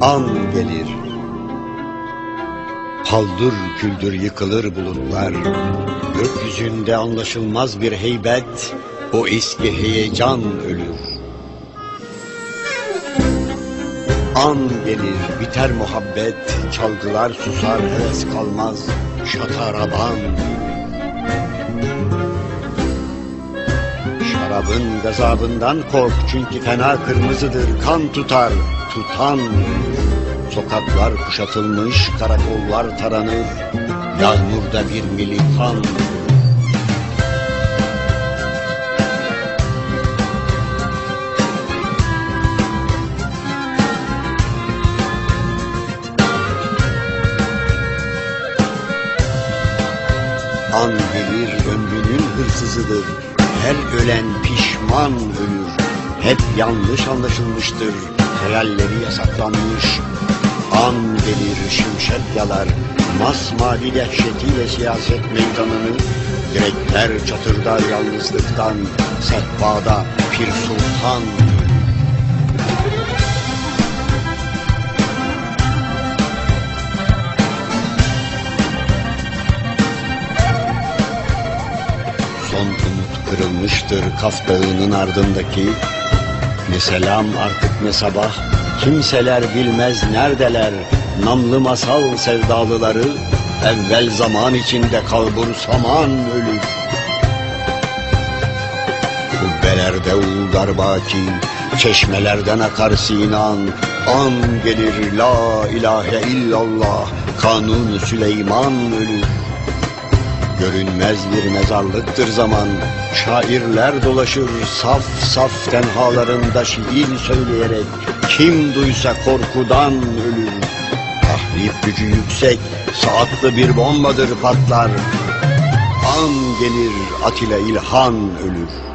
An gelir. Paldır küldür yıkılır bulutlar. Gökyüzünde anlaşılmaz bir heybet, o eski heyecan ölür. An gelir, biter muhabbet, çalgılar susar, heves kalmaz, şataraban. Şarabın gazabından kork çünkü fena kırmızıdır, kan tutar, tutan. Sokaklar kuşatılmış, karakollar taranır, yağmurda bir militan. An gelir ömrünün hırsızıdır. Her ölen pişman ölür. Hep yanlış anlaşılmıştır. Hayalleri yasaklanmış. An gelir şimşek yalar. Masmavi dehşetiyle siyaset meydanını. Direkler çatırdar yalnızlıktan. Sehpada pir sultan. Son umut kırılmıştır Kaf ardındaki. Ne selam artık ne sabah, kimseler bilmez neredeler. Namlı masal sevdalıları, evvel zaman içinde kalbur saman ölür. Kubbelerde ulgar baki, çeşmelerden akar Sinan. An gelir la ilahe illallah, kanun Süleyman ölür. Görünmez bir mezarlıktır zaman. Şairler dolaşır saf saf tenhalarında şiir söyleyerek. Kim duysa korkudan ölür. Tahrip gücü yüksek saatli bir bombadır patlar. An gelir Atilla İlhan ölür